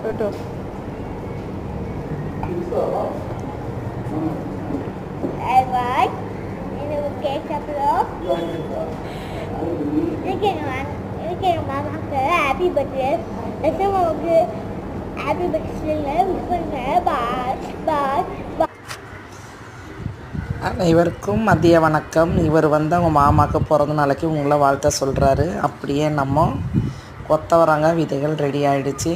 Toto. Alright. Ini cake saplok. Ini kan ini kan mama ke happy birthday. Rasa mama ke happy birthday lah. Bukan bye bye bye. அனைவருக்கும் மதிய வணக்கம் இவர் வந்து அவங்க மாமாவுக்கு பிறந்த நாளைக்கு உங்களை வாழ்த்த சொல்கிறாரு அப்படியே நம்ம கொத்தவரங்காய் விதைகள் ரெடி ஆயிடுச்சு